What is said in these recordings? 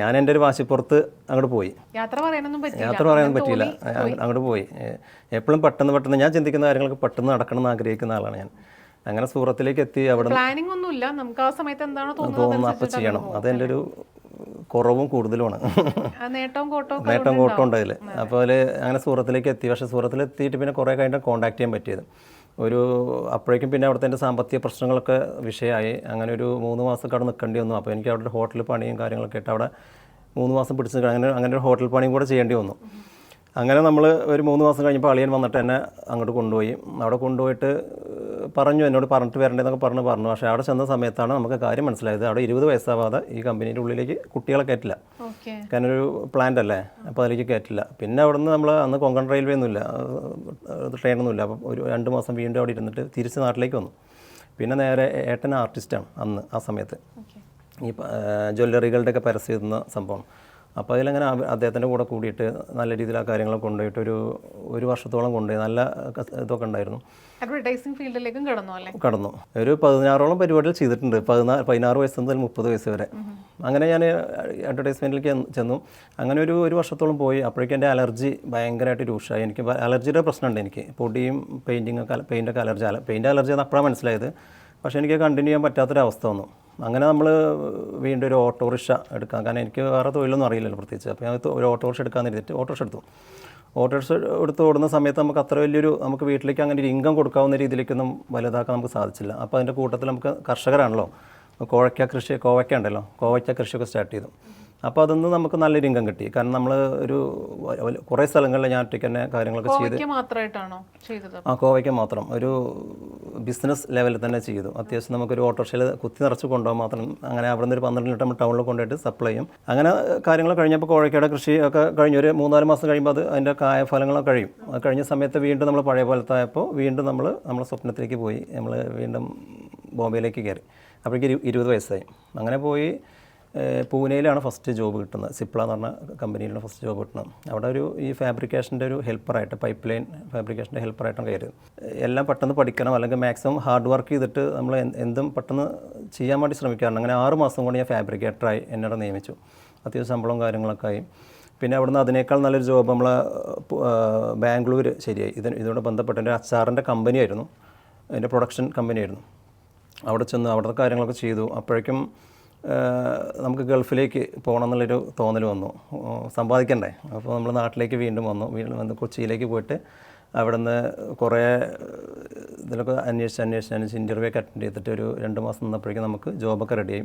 ഞാൻ എന്റെ ഒരു വാശിപ്പുറത്ത് അങ്ങോട്ട് പോയി. യാത്ര പറയാനൊന്നും യാത്ര പറയാൻ പറ്റിയില്ല. അങ്ങോട്ട് പോയി. എപ്പോഴും പെട്ടെന്ന് പെട്ടെന്ന് ഞാൻ ചിന്തിക്കുന്ന കാര്യങ്ങളൊക്കെ പെട്ടെന്ന് നടക്കണം എന്ന് ആഗ്രഹിക്കുന്ന ആളാണ് ഞാൻ. അങ്ങനെ സൂറത്തിലേക്ക് എത്തി അവിടെ പ്ലാനിങ് ഒന്നുമില്ല. നമുക്ക് ആ സമയത്ത് എന്താണോ തോന്നുന്നത് അപ്പം ചെയ്യണം. അതെന്റെ ഒരു കുറവും കൂടുതലുമാണ്. നേട്ടവും കോട്ടവും ഒക്കെ നേട്ടം കോട്ടം ഉണ്ട് അതിൽ അപ്പോൾ അതിൽ അങ്ങനെ സൂറത്തിലേക്ക് എത്തി. പക്ഷേ സൂറത്തിൽ എത്തിയിട്ട് പിന്നെ കുറേ കഴിഞ്ഞിട്ട് കോൺടാക്ട് ചെയ്യാൻ പറ്റിയത്. ഒരു അപ്പോഴേക്കും പിന്നെ അവിടുത്തെ എന്റെ സാമ്പത്തിക പ്രശ്നങ്ങളൊക്കെ വിഷയമായി അങ്ങനെ ഒരു മൂന്ന് മാസം അവിടെ നിൽക്കേണ്ടി വന്നു അപ്പോൾ എനിക്ക് അവിടെ ഹോട്ടൽ പണിയും കാര്യങ്ങളൊക്കെ ആയിട്ട് അവിടെ മൂന്ന് മാസം പിടിച്ച്. അങ്ങനെ അങ്ങനെ ഒരു ഹോട്ടൽ പണിയും കൂടെ ചെയ്യേണ്ടി വന്നു അങ്ങനെ നമ്മൾ ഒരു മൂന്ന് മാസം കഴിഞ്ഞപ്പോൾ അളിയൻ വന്നിട്ട് എന്നെ അങ്ങോട്ട് കൊണ്ടുപോയി. അവിടെ കൊണ്ടുപോയിട്ട് പറഞ്ഞു എന്നോട് പറഞ്ഞിട്ട് വരണ്ടേന്നൊക്കെ പറഞ്ഞ് പറഞ്ഞു. പക്ഷേ അവിടെ ചെന്ന സമയത്താണ് നമുക്ക് കാര്യം മനസ്സിലായത്. അവിടെ ഇരുപത് വയസ്സാവാതെ ഈ കമ്പനിയുടെ ഉള്ളിലേക്ക് കുട്ടികളെ കയറ്റില്ല. കാരണം ഒരു പ്ലാന്റ് അല്ലേ? അപ്പോൾ അതിലേക്ക് കയറ്റില്ല. പിന്നെ അവിടെ നിന്ന് നമ്മൾ അന്ന് കൊങ്കൺ റെയിൽവേ ഒന്നുമില്ല. ട്രെയിനൊന്നുമില്ല അപ്പോൾ ഒരു രണ്ട് മാസം വീണ്ടും അവിടെ ഇരുന്നിട്ട് തിരിച്ച് നാട്ടിലേക്ക് വന്നു. പിന്നെ നേരെ ഏട്ടൻ ആർട്ടിസ്റ്റാണ് അന്ന് ആ സമയത്ത്. ഈ ജ്വല്ലറികളുടെയൊക്കെ പരസ്യം എഴുതുന്ന സംഭവം. അപ്പോൾ അതിലങ്ങനെ അദ്ദേഹത്തിന്റെ കൂടെ കൂടിയിട്ട് നല്ല രീതിയിൽ ആ കാര്യങ്ങൾ കൊണ്ടുപോയിട്ട് ഒരു ഒരു വർഷത്തോളം കൊണ്ടുപോയി. നല്ല ഇതൊക്കെ ഉണ്ടായിരുന്നു. അഡ്വർടൈസിംഗ് ഫീൽഡിലേക്കും കടന്നു അല്ലേ? കടന്നു. ഒരു പതിനാറോളം പരിപാടികൾ ചെയ്തിട്ടുണ്ട്. പതിനാറ് പതിനാറ് വയസ്സ് മുതൽ മുപ്പത് വയസ്സ് വരെ. അങ്ങനെ ഞാൻ അഡ്വർടൈസ്മെന്റിലേക്ക് ചെന്നു അങ്ങനെ ഒരു ഒരു വർഷത്തോളം പോയി. അപ്പോഴേക്കും എന്റെ അലർജി ഭയങ്കരമായിട്ട് രൂക്ഷമായി എനിക്ക് അലർജിയുടെ പ്രശ്നമുണ്ട് എനിക്ക്. പൊടിയും പെയിന്റിങ്ങൊക്കെ പെയിന്റൊക്കെ പെയിന്റൊക്കെ അലർജി അല പെയിന്റ് അലർജി എന്ന് അപ്പോഴാണ് മനസ്സിലായത്. പക്ഷേ എനിക്ക് കണ്ടിന്യൂ ചെയ്യാൻ പറ്റാത്തൊരവസ്ഥ വന്നു. അങ്ങനെ നമ്മൾ വീണ്ടും ഒരു ഓട്ടോറിക്ഷ എടുക്കാം കാരണം എനിക്ക് വേറെ തൊഴിലൊന്നും അറിയില്ലല്ലോ പ്രത്യേകിച്ച്. അപ്പോൾ ഞാൻ ഒരു ഓട്ടോറിക്ഷ എടുക്കാമെന്ന് എഴുതിയിട്ട് ഓട്ടോറിക്ഷ എടുത്തു. ഓട്ടോറിക്ഷ എടുത്ത് ഓടുന്ന സമയത്ത് നമുക്ക് അത്ര വലിയൊരു നമുക്ക് വീട്ടിലേക്ക് അങ്ങനെ ഒരു ഇൻകം കൊടുക്കാവുന്ന രീതിയിലേക്കൊന്നും വലുതാക്കാൻ നമുക്ക് സാധിച്ചില്ല. അപ്പോൾ അതിന്റെ കൂട്ടത്തിൽ നമുക്ക് കർഷകരാണല്ലോ. കോവയ്ക്ക കൃഷി കോവയ്ക്ക ഉണ്ടല്ലോ. കോവയ്ക്ക കൃഷിയൊക്കെ സ്റ്റാർട്ട് ചെയ്തു. അപ്പോൾ അതൊന്നും നമുക്ക് നല്ല ഇൻകം കിട്ടി. കാരണം നമ്മൾ ഒരു കുറേ സ്ഥലങ്ങളിൽ ഞാൻ ഒറ്റയ്ക്ക് തന്നെ കാര്യങ്ങളൊക്കെ ചെയ്ത് കോവയ്ക്ക് മാത്രമായിട്ടാണോ ചെയ്തത്? ആ കോവയ്ക്ക് മാത്രം. ഒരു ബിസിനസ് ലെവലിൽ തന്നെ ചെയ്തു. അത്യാവശ്യം നമുക്കൊരു ഓട്ടോറിക്ഷയിൽ കുത്തി നിറച്ച് കൊണ്ടുപോകാൻ മാത്രം. അങ്ങനെ അവിടെ നിന്ന് ഒരു പന്ത്രണ്ട് ലിറ്റർ നമ്മൾ ടൗണിൽ കൊണ്ടുപോയിട്ട് സപ്ലൈ ചെയ്യും. അങ്ങനെ കാര്യങ്ങൾ കഴിഞ്ഞപ്പോൾ കോവയ്ക്കയുടെ കൃഷി ഒക്കെ കഴിഞ്ഞ ഒരു മൂന്നാൽ മാസം കഴിയുമ്പോൾ അത് അതിന്റെ കായഫലങ്ങളൊക്കെ കഴിയും. അത് കഴിഞ്ഞ സമയത്ത് വീണ്ടും നമ്മൾ പഴയ പോലത്തായപ്പോൾ വീണ്ടും നമ്മൾ നമ്മുടെ സ്വപ്നത്തിലേക്ക് പോയി. നമ്മൾ വീണ്ടും ബോംബെയിലേക്ക് കയറി. അപ്പോഴേക്ക് ഇരു- ഇരുപത് വയസ്സായി. അങ്ങനെ പോയി പൂനെയിലാണ് ഫസ്റ്റ് ജോബ് കിട്ടുന്നത്. സിപ്ല എന്ന് പറഞ്ഞ കമ്പനിയിലാണ് ഫസ്റ്റ് ജോബ് കിട്ടുന്നത്. അവിടെ ഒരു ഈ ഫാബ്രിക്കേഷന്റെ ഒരു ഹെൽപ്പറായിട്ട് പൈപ്പ് ലൈൻ ഫാബ്രിക്കേഷന്റെ ഹെൽപ്പറായിട്ടാണ് കയറിയത്. എല്ലാം പെട്ടെന്ന് പഠിക്കണം അല്ലെങ്കിൽ മാക്സിമം ഹാർഡ് വർക്ക് ചെയ്തിട്ട് നമ്മൾ എന്തും പെട്ടെന്ന് ചെയ്യാൻ വേണ്ടി ശ്രമിക്കാറുണ്ട് അങ്ങനെ ആറ് മാസം കൊണ്ട് ഞാൻ ഫാബ്രിക്കേറ്ററായി എന്നോട് നിയമിച്ചു. അത്യാവശ്യം ശമ്പളവും കാര്യങ്ങളൊക്കെ ആയി. പിന്നെ അവിടുന്ന് അതിനേക്കാൾ നല്ലൊരു ജോബ് നമ്മൾ ബാംഗ്ലൂർ ശരിയായി. ഇതിന് ഇതോട് ബന്ധപ്പെട്ട എന്റെ അച്ചാറിന്റെ കമ്പനി ആയിരുന്നു എന്റെ പ്രൊഡക്ഷൻ കമ്പനി ആയിരുന്നു. അവിടെ ചെന്ന് അവിടുത്തെ കാര്യങ്ങളൊക്കെ ചെയ്തു. അപ്പോഴേക്കും നമുക്ക് ഗൾഫിലേക്ക് പോകണം എന്നുള്ളൊരു തോന്നൽ വന്നു. സമ്പാദിക്കണ്ടേ? അപ്പോൾ നമ്മൾ നാട്ടിലേക്ക് വീണ്ടും വന്നു. വീണ്ടും വന്ന് കൊച്ചിയിലേക്ക് പോയിട്ട് അവിടെ നിന്ന് കുറേ ഇതിലൊക്കെ അന്വേഷിച്ച് അന്വേഷിച്ച് അന്വേഷിച്ച് ഇന്റർവ്യൂ ഒക്കെ അറ്റൻഡ് ചെയ്തിട്ട് ഒരു രണ്ട് മാസം നിന്നപ്പോഴേക്കും നമുക്ക് ജോബൊക്കെ റെഡിയായി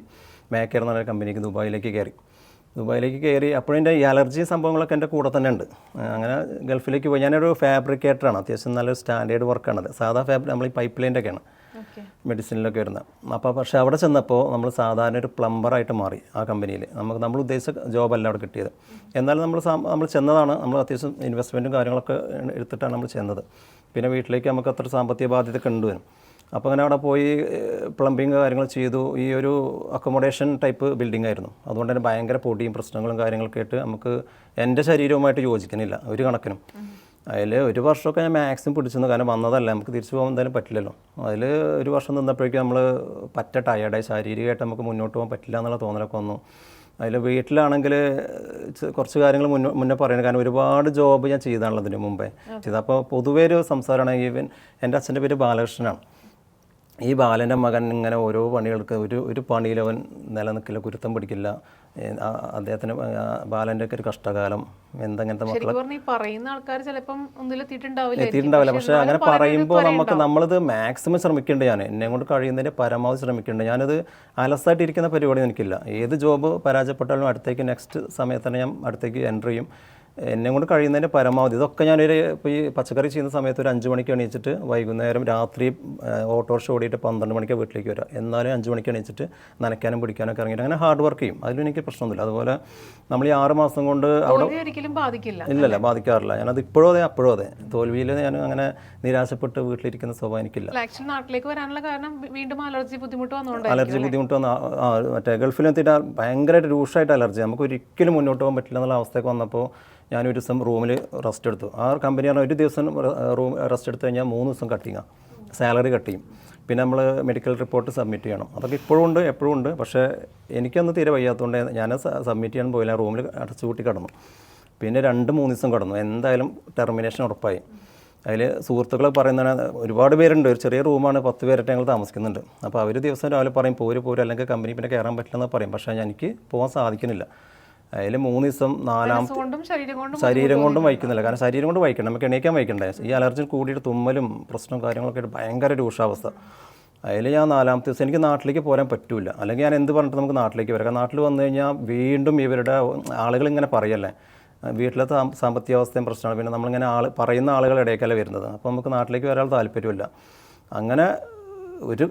മേക്കർ എന്ന് പറഞ്ഞ കമ്പനിക്ക് ദുബായിലേക്ക് കയറി. ദുബായിലേക്ക് കയറി അപ്പോഴെന്റെ ഈ അലർജി സംഭവങ്ങളൊക്കെ എന്റെ കൂടെ തന്നെ ഉണ്ട്. അങ്ങനെ ഗൾഫിലേക്ക് പോയി. ഞാനൊരു ഫാബ്രിക്കേറ്ററാണ് അത്യാവശ്യം നല്ലൊരു സ്റ്റാൻഡേർഡ് വർക്കാണത് സാധാ ഫാബ്രിക് നമ്മൾ ഈ പൈപ്പ് ലൈന്റെ ഒക്കെയാണ് മെഡിസിനിലൊക്കെ വരുന്ന. അപ്പോൾ പക്ഷേ അവിടെ ചെന്നപ്പോൾ നമ്മൾ സാധാരണ ഒരു പ്ലംബറായിട്ട് മാറി ആ കമ്പനിയിൽ നമുക്ക് നമ്മൾ ഉദ്ദേശിച്ച ജോബല്ല അവിടെ കിട്ടിയത്. എന്നാലും നമ്മൾ നമ്മൾ ചെന്നതാണ്. നമ്മൾ അത്യാവശ്യം ഇൻവെസ്റ്റ്മെന്റും കാര്യങ്ങളൊക്കെ എടുത്തിട്ടാണ് നമ്മൾ ചെന്നത്. പിന്നെ വീട്ടിലേക്ക് നമുക്ക് അത്ര സാമ്പത്തിക ബാധ്യത കണ്ടുവരും. വരും അപ്പോൾ അങ്ങനെ അവിടെ പോയി പ്ലംബിങ് കാര്യങ്ങൾ ചെയ്തു. ഈ ഒരു അക്കോമഡേഷൻ ടൈപ്പ് ബിൽഡിംഗ് ആയിരുന്നു. അതുകൊണ്ട് തന്നെ ഭയങ്കര പൊടിയും പ്രശ്നങ്ങളും കാര്യങ്ങളൊക്കെ ആയിട്ട് നമുക്ക് എന്റെ ശരീരവുമായിട്ട് യോജിക്കുന്നില്ല. ഒരു കണക്കിനും. അതിൽ ഒരു വർഷമൊക്കെ ഞാൻ മാക്സിമം പിടിച്ചിരുന്നു. കാരണം വന്നതല്ല നമുക്ക് തിരിച്ചു പോകാൻ എന്തായാലും പറ്റില്ലല്ലോ. അതിൽ ഒരു വർഷം നിന്നപ്പോഴേക്കും നമ്മൾ പറ്റ ടയേർഡായി ശാരീരികമായിട്ട് നമുക്ക് മുന്നോട്ട് പോകാൻ പറ്റില്ല എന്നുള്ള തോന്നലൊക്കെ വന്നു. അതിൽ വീട്ടിലാണെങ്കിൽ കുറച്ച് കാര്യങ്ങൾ മുന്നേ മുന്നേ പറയുന്നത് കാരണം ഒരുപാട് ജോബ് ഞാൻ ചെയ്താണല്ലോ ഇതിന് മുമ്പേ. ചെയ്തപ്പോൾ അപ്പോൾ പൊതുവേ ഒരു സംസാരമാണ് ഈവൻ എന്റെ അച്ഛന്റെ പേര് ബാലകൃഷ്ണനാണ്. ഈ ബാലന്റെ മകൻ ഇങ്ങനെ ഓരോ പണികൾക്ക് ഒരു ഒരു പണിയിലവൻ നിലനിൽക്കില്ല കുരുത്തം പിടിക്കില്ല. അദ്ദേഹത്തിന് ബാലന്റെ ബാലന്റെ ഒക്കെ ഒരു കഷ്ടകാലം എന്തെങ്ങനത്തെ മക്കളെ പറയുന്ന ആൾക്കാർ ചിലപ്പം ഒന്നിലെത്തിയിട്ടുണ്ടാവില്ല എത്തിയിട്ടുണ്ടാവില്ല പക്ഷെ അങ്ങനെ പറയുമ്പോൾ നമുക്ക് നമ്മളിത് മാക്സിമം ശ്രമിക്കേണ്ട ഞാൻ. എന്നെ കൊണ്ട് കഴിയുന്നതിന്റെ പരമാവധി ശ്രമിക്കേണ്ട ഞാനത് അലസായിട്ട് ഇരിക്കുന്ന പരിപാടി എനിക്കില്ല. ഏത് ജോബ് പരാജയപ്പെട്ടാലും അടുത്തേക്ക് നെക്സ്റ്റ് സമയത്ത് തന്നെ ഞാൻ അടുത്തേക്ക് എന്റർ ചെയ്യും. എന്നെ കൊണ്ട് കഴിയുന്നതിന്റെ പരമാവധി. ഇതൊക്കെ ഞാനൊരു ഇപ്പോൾ ഈ പച്ചക്കറി ചെയ്യുന്ന സമയത്ത് ഒരു അഞ്ച് മണിക്ക് എണീച്ചിട്ട് വൈകുന്നേരം രാത്രി ഓട്ടോറിക്ഷ ഓടിയിട്ട് പന്ത്രണ്ട് മണിക്ക് വീട്ടിലേക്ക് വരാം. എന്നാലും അഞ്ച് മണിക്ക് എണീച്ചിട്ട് നനയ്ക്കാനും പിടിക്കാനൊക്കെ ഇറങ്ങിയിട്ട് അങ്ങനെ ഹാർഡ് വർക്ക് ചെയ്യും. അതിലും എനിക്ക് പ്രശ്നമൊന്നുമില്ല. അതുപോലെ നമ്മൾ ഈ ആറ് മാസം കൊണ്ട് അവിടെ ഒരിക്കലും ബാധിക്കില്ല. ഇല്ലല്ല ബാധിക്കാറില്ല. ഞാനത് ഇപ്പോഴും അതെ അപ്പോഴും അതെ. തോൽവിയിൽ ഞാൻ അങ്ങനെ നിരാശപ്പെട്ട് വീട്ടിലിരിക്കുന്ന സ്വഭാവം എനിക്കില്ല. നാട്ടിലേക്ക് വരാനുള്ള കാരണം വീണ്ടും അലർജി ബുദ്ധിമുട്ട് വന്നുകൊണ്ടായിരിക്കും അലർജി ബുദ്ധിമുട്ട് വന്ന മറ്റേ ഗൾഫിലെത്തിയിട്ട് ഭയങ്കരമായിട്ട് രൂക്ഷമായിട്ട് അലർജി. നമുക്ക് ഒരിക്കലും മുന്നോട്ട് പോകാൻ പറ്റില്ല എന്നുള്ള അവസ്ഥയൊക്കെ വന്നപ്പോൾ ഞാൻ ഒരു ദിവസം റൂമിൽ റെസ്റ്റ് എടുത്തു. ആ കമ്പനി പറഞ്ഞാൽ ഒരു ദിവസം റൂം റെസ്റ്റ് എടുത്തു കഴിഞ്ഞാൽ മൂന്ന് ദിവസം കട്ടിങ്ങാണ് സാലറി കട്ട് പിന്നെ നമ്മൾ മെഡിക്കൽ റിപ്പോർട്ട് സബ്മിറ്റ് ചെയ്യണം. അതൊക്കെ ഇപ്പോഴും ഉണ്ട് എപ്പോഴും ഉണ്ട്. പക്ഷേ എനിക്കന്ന് തീരെ വയ്യാത്തതുകൊണ്ട് ഞാൻ സബ്മിറ്റ് ചെയ്യാൻ പോയില്ല. റൂമിൽ അടച്ചു കൂട്ടി കിടന്നു. പിന്നെ രണ്ട് മൂന്ന് ദിവസം കിടന്നു. എന്തായാലും ടെർമിനേഷൻ ഉറപ്പായി. അതിൽ സുഹൃത്തുക്കൾ പറയുന്നതാണ് ഒരുപാട് പേരുണ്ട്. ഒരു ചെറിയ റൂമാണ് പത്ത് പേരായിട്ട് ഞങ്ങൾ താമസിക്കുന്നുണ്ട്. അപ്പോൾ അവർ ദിവസം രാവിലെ പറയും പോര് പോര് അല്ലെങ്കിൽ കമ്പനി പിന്നെ കയറാൻ പറ്റില്ലെന്ന് പറയും. പക്ഷേ എനിക്ക് പോകാൻ സാധിക്കുന്നില്ല. അതിൽ മൂന്ന് ദിവസം നാലാം ശരീരം കൊണ്ടും വഹിക്കുന്നില്ല കാരണം ശരീരം കൊണ്ട് വഹിക്കണം നമുക്ക് എണീക്കാൻ വഹിക്കണ്ടേ ഈ അലർജി കൂടിയിട്ട് തുമ്മലും പ്രശ്നവും കാര്യങ്ങളൊക്കെ ആയിട്ട് ഭയങ്കര രൂക്ഷാവസ്ഥ അതിൽ ഞാൻ നാലാമത്തെ ദിവസം എനിക്ക് നാട്ടിലേക്ക് പോരാൻ പറ്റൂല. അല്ലെങ്കിൽ ഞാൻ എന്ത് പറഞ്ഞിട്ട് നമുക്ക് നാട്ടിലേക്ക് വരാം. കാരണം നാട്ടിൽ വന്നു കഴിഞ്ഞാൽ വീണ്ടും ഇവരുടെ ആളുകൾ ഇങ്ങനെ പറയല്ലേ? വീട്ടിലെ സാമ്പത്തിക അവസ്ഥയും പ്രശ്നമാണ്. പിന്നെ നമ്മളിങ്ങനെ ആൾ പറയുന്ന ആളുകളുടെ ഇടയ്ക്കല്ല വരുന്നത്. അപ്പോൾ നമുക്ക് നാട്ടിലേക്ക് വരാൻ താല്പര്യമില്ല. അങ്ങനെ ഒരു